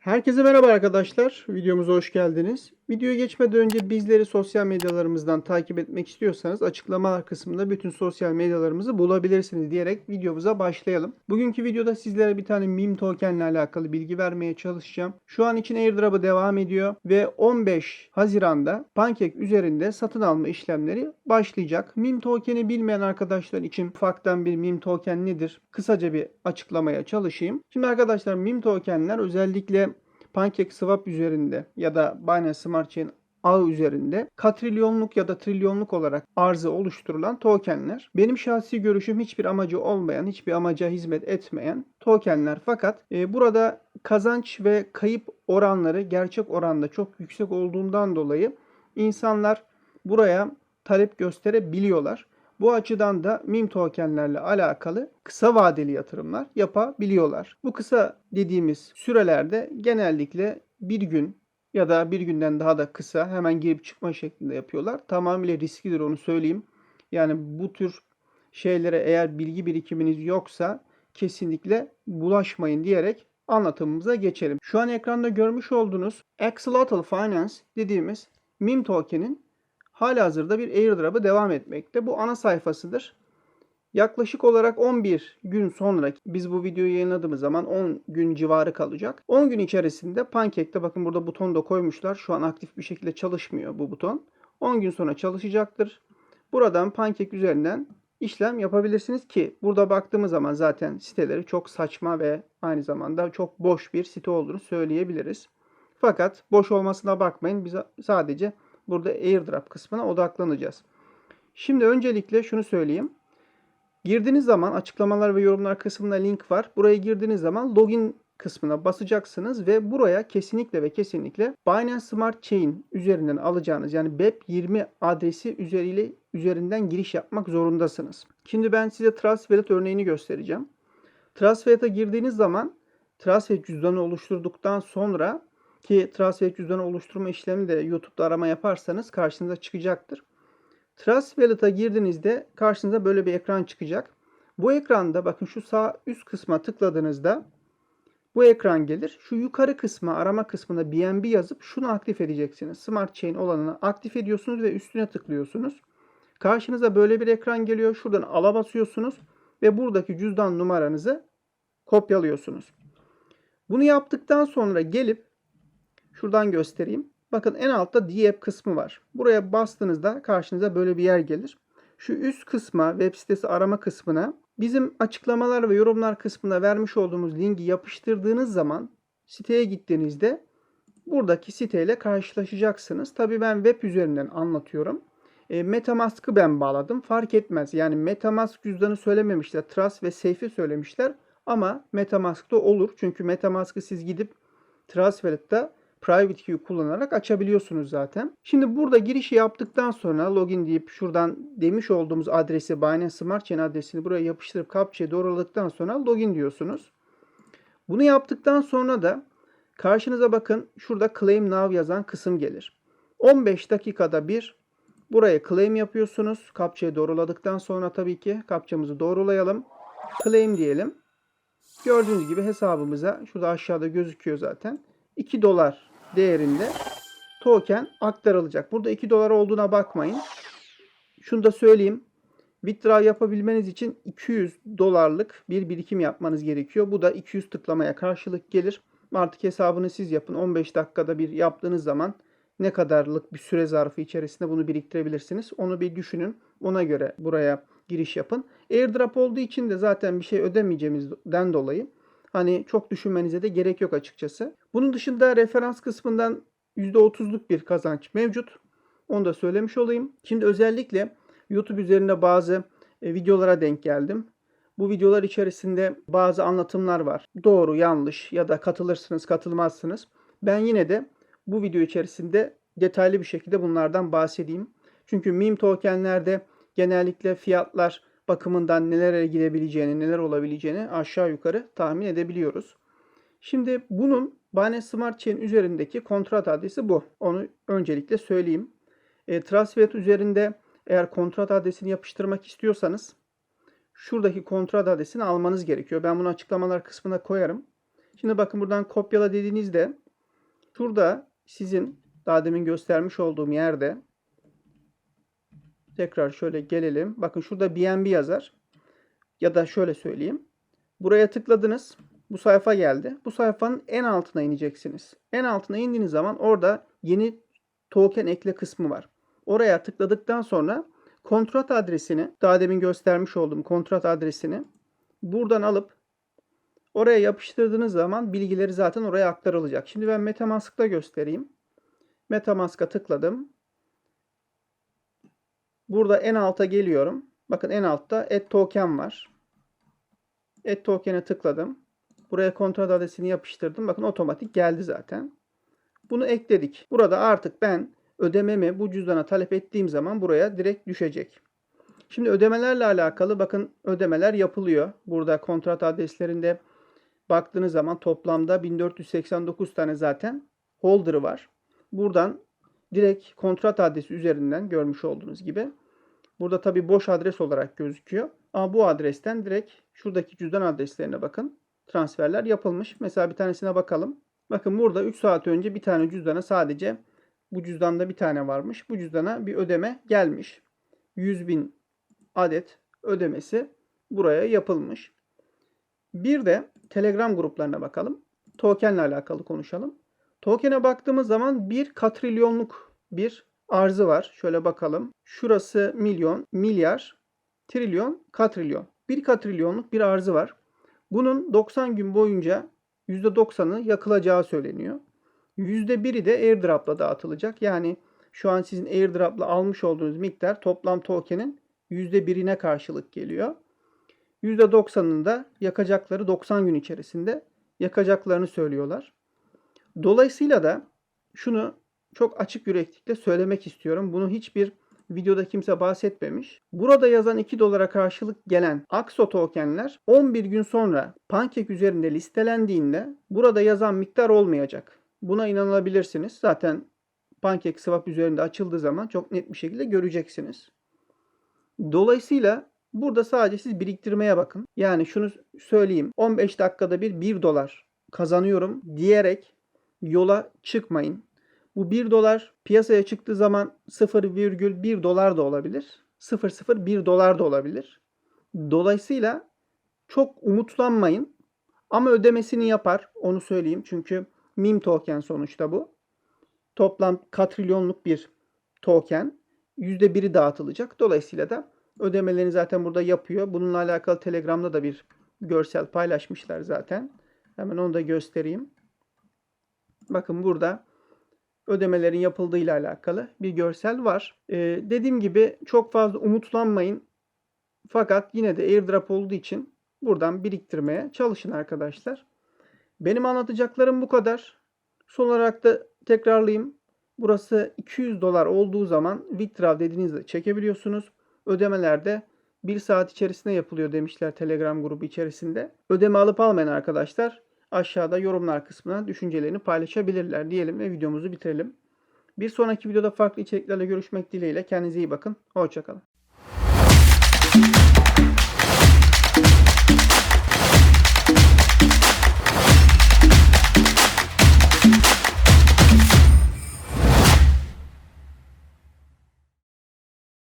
Herkese merhaba arkadaşlar. Videomuza hoş geldiniz. Videoya geçmeden önce bizleri sosyal medyalarımızdan takip etmek istiyorsanız açıklamalar kısmında bütün sosyal medyalarımızı bulabilirsiniz diyerek videomuza başlayalım. Bugünkü videoda sizlere bir tane meme token ile alakalı bilgi vermeye çalışacağım. Şu an için airdrop'ı devam ediyor ve 15 Haziran'da Pancake üzerinde satın alma işlemleri başlayacak. Meme token'i bilmeyen arkadaşlar için ufaktan bir meme token nedir? Kısaca bir açıklamaya çalışayım. Şimdi arkadaşlar meme tokenler özellikle PancakeSwap üzerinde ya da Binance Smart Chain ağı üzerinde katrilyonluk ya da trilyonluk olarak arzı oluşturulan tokenler. Benim şahsi görüşüm hiçbir amacı olmayan, hiçbir amaca hizmet etmeyen tokenler. Fakat e, burada kazanç ve kayıp oranları gerçek oranda çok yüksek olduğundan dolayı insanlar buraya talep gösterebiliyorlar. Bu açıdan da meme tokenlerle alakalı kısa vadeli yatırımlar yapabiliyorlar. Bu kısa dediğimiz sürelerde genellikle bir gün ya da bir günden daha da kısa hemen girip çıkma şeklinde yapıyorlar. Tamamıyla risklidir onu söyleyeyim. Yani bu tür şeylere eğer bilgi birikiminiz yoksa kesinlikle bulaşmayın diyerek anlatımımıza geçelim. Şu an ekranda görmüş olduğunuz Axolotl Finance dediğimiz meme token'in halihazırda bir airdrop'ı devam etmekte. Bu ana sayfasıdır. Yaklaşık olarak 11 gün sonra biz bu videoyu yayınladığımız zaman 10 gün civarı kalacak. 10 gün içerisinde Pancake'te bakın burada buton da koymuşlar. Şu an aktif bir şekilde çalışmıyor bu buton. 10 gün sonra çalışacaktır. Buradan Pancake üzerinden işlem yapabilirsiniz ki burada baktığımız zaman zaten siteleri çok saçma ve aynı zamanda çok boş bir site olduğunu söyleyebiliriz. Fakat boş olmasına bakmayın. Biz sadece burada airdrop kısmına odaklanacağız. Şimdi öncelikle şunu söyleyeyim. Girdiğiniz zaman açıklamalar ve yorumlar kısmında link var. Buraya girdiğiniz zaman login kısmına basacaksınız ve buraya kesinlikle ve kesinlikle Binance Smart Chain üzerinden alacağınız yani BEP20 adresi üzeriyle üzerinden giriş yapmak zorundasınız. Şimdi ben size Wallet örneğini göstereceğim. Wallet'a girdiğiniz zaman Wallet cüzdanı oluşturduktan sonra ki Trust Wallet cüzdanı oluşturma işlemi de YouTube'da arama yaparsanız karşınıza çıkacaktır. Trust Wallet'a girdiğinizde karşınıza böyle bir ekran çıkacak. Bu ekranda bakın şu sağ üst kısma tıkladığınızda bu ekran gelir. Şu yukarı kısma arama kısmına BNB yazıp şunu aktif edeceksiniz. Smart Chain olanını aktif ediyorsunuz ve üstüne tıklıyorsunuz. Karşınıza böyle bir ekran geliyor. Şuradan ala basıyorsunuz ve buradaki cüzdan numaranızı kopyalıyorsunuz. Bunu yaptıktan sonra gelip şuradan göstereyim. Bakın en altta DApp kısmı var. Buraya bastığınızda karşınıza böyle bir yer gelir. Şu üst kısma web sitesi arama kısmına bizim açıklamalar ve yorumlar kısmına vermiş olduğumuz linki yapıştırdığınız zaman siteye gittiğinizde buradaki siteyle karşılaşacaksınız. Tabi ben web üzerinden anlatıyorum. E, Metamask'ı ben bağladım. Fark etmez. Yani Metamask cüzdanı söylememişler. Trust ve Safe'i söylemişler. Ama Metamask'ta olur. Çünkü Metamask'ı siz gidip Trust Wallet'ta private key kullanarak açabiliyorsunuz zaten. Şimdi burada girişi yaptıktan sonra login deyip şuradan demiş olduğumuz adresi Binance Smart Chain adresini buraya yapıştırıp kapçaya doğruladıktan sonra login diyorsunuz. Bunu yaptıktan sonra da karşınıza bakın şurada claim now yazan kısım gelir. 15 dakikada bir buraya claim yapıyorsunuz. Kapçayı doğruladıktan sonra tabii ki kapçamızı doğrulayalım. Claim diyelim. Gördüğünüz gibi hesabımıza şurada aşağıda gözüküyor zaten. 2 dolar değerinde token aktarılacak. Burada 2 dolar olduğuna bakmayın. Şunu da söyleyeyim. Withdraw yapabilmeniz için 200 dolarlık bir birikim yapmanız gerekiyor. Bu da 200 tıklamaya karşılık gelir. Artık hesabını siz yapın. 15 dakikada bir yaptığınız zaman ne kadarlık bir süre zarfı içerisinde bunu biriktirebilirsiniz. Onu bir düşünün. Ona göre buraya giriş yapın. Airdrop olduğu için de zaten bir şey ödemeyeceğimizden dolayı Hani çok düşünmenize de gerek yok açıkçası. Bunun dışında referans kısmından %30'luk bir kazanç mevcut. Onu da söylemiş olayım. Şimdi özellikle YouTube üzerinde bazı e, videolara denk geldim. Bu videolar içerisinde bazı anlatımlar var. Doğru, yanlış ya da katılırsınız, katılmazsınız. Ben yine de bu video içerisinde detaylı bir şekilde bunlardan bahsedeyim. Çünkü meme tokenlerde genellikle fiyatlar bakımından nelere gidebileceğini, neler olabileceğini aşağı yukarı tahmin edebiliyoruz. Şimdi bunun Binance Smart Chain üzerindeki kontrat adresi bu. Onu öncelikle söyleyeyim. E, Trustwallet üzerinde eğer kontrat adresini yapıştırmak istiyorsanız şuradaki kontrat adresini almanız gerekiyor. Ben bunu açıklamalar kısmına koyarım. Şimdi bakın buradan kopyala dediğinizde şurada sizin daha demin göstermiş olduğum yerde tekrar şöyle gelelim. Bakın şurada BNB yazar. Ya da şöyle söyleyeyim. Buraya tıkladınız. Bu sayfa geldi. Bu sayfanın en altına ineceksiniz. En altına indiğiniz zaman orada yeni token ekle kısmı var. Oraya tıkladıktan sonra kontrat adresini, daha demin göstermiş olduğum kontrat adresini buradan alıp oraya yapıştırdığınız zaman bilgileri zaten oraya aktarılacak. Şimdi ben Metamask'ta göstereyim. Metamask'a tıkladım. Burada en alta geliyorum. Bakın en altta add token var. Add token'e tıkladım. Buraya kontrat adresini yapıştırdım. Bakın otomatik geldi zaten. Bunu ekledik. Burada artık ben ödememi bu cüzdana talep ettiğim zaman buraya direkt düşecek. Şimdi ödemelerle alakalı bakın ödemeler yapılıyor. Burada kontrat adreslerinde baktığınız zaman toplamda 1489 tane zaten holder'ı var. Buradan direkt kontrat adresi üzerinden görmüş olduğunuz gibi. Burada tabi boş adres olarak gözüküyor. Ama bu adresten direkt şuradaki cüzdan adreslerine bakın. Transferler yapılmış. Mesela bir tanesine bakalım. Bakın burada 3 saat önce bir tane cüzdana sadece bu cüzdanda bir tane varmış. Bu cüzdana bir ödeme gelmiş. 100 bin adet ödemesi buraya yapılmış. Bir de Telegram gruplarına bakalım. Tokenle alakalı konuşalım. Token'e baktığımız zaman bir katrilyonluk bir arzı var. Şöyle bakalım. Şurası milyon, milyar, trilyon, katrilyon. Bir katrilyonluk bir arzı var. Bunun 90 gün boyunca %90'ı yakılacağı söyleniyor. %1'i de airdrop'la dağıtılacak. Yani şu an sizin airdrop'la almış olduğunuz miktar toplam token'in %1'ine karşılık geliyor. %90'ını da yakacakları 90 gün içerisinde yakacaklarını söylüyorlar. Dolayısıyla da şunu çok açık yüreklikle söylemek istiyorum. Bunu hiçbir videoda kimse bahsetmemiş. Burada yazan 2 dolara karşılık gelen AXO tokenler 11 gün sonra Pancake üzerinde listelendiğinde burada yazan miktar olmayacak. Buna inanabilirsiniz. Zaten Pancake Swap üzerinde açıldığı zaman çok net bir şekilde göreceksiniz. Dolayısıyla burada sadece siz biriktirmeye bakın. Yani şunu söyleyeyim. 15 dakikada bir 1 dolar kazanıyorum diyerek yola çıkmayın. Bu 1 dolar piyasaya çıktığı zaman 0,1 dolar da olabilir. 0,01 dolar da olabilir. Dolayısıyla çok umutlanmayın. Ama ödemesini yapar. Onu söyleyeyim. Çünkü meme token sonuçta bu. Toplam katrilyonluk bir token. %1'i dağıtılacak. Dolayısıyla da ödemelerini zaten burada yapıyor. Bununla alakalı Telegram'da da bir görsel paylaşmışlar zaten. Hemen onu da göstereyim. Bakın burada ödemelerin yapıldığı ile alakalı bir görsel var. Ee, dediğim gibi çok fazla umutlanmayın. Fakat yine de airdrop olduğu için buradan biriktirmeye çalışın arkadaşlar. Benim anlatacaklarım bu kadar. Son olarak da tekrarlayayım. Burası 200 dolar olduğu zaman withdraw dediğinizde çekebiliyorsunuz. Ödemelerde 1 saat içerisinde yapılıyor demişler Telegram grubu içerisinde. Ödeme alıp almayan arkadaşlar aşağıda yorumlar kısmına düşüncelerini paylaşabilirler diyelim ve videomuzu bitirelim. Bir sonraki videoda farklı içeriklerle görüşmek dileğiyle. Kendinize iyi bakın. Hoşçakalın.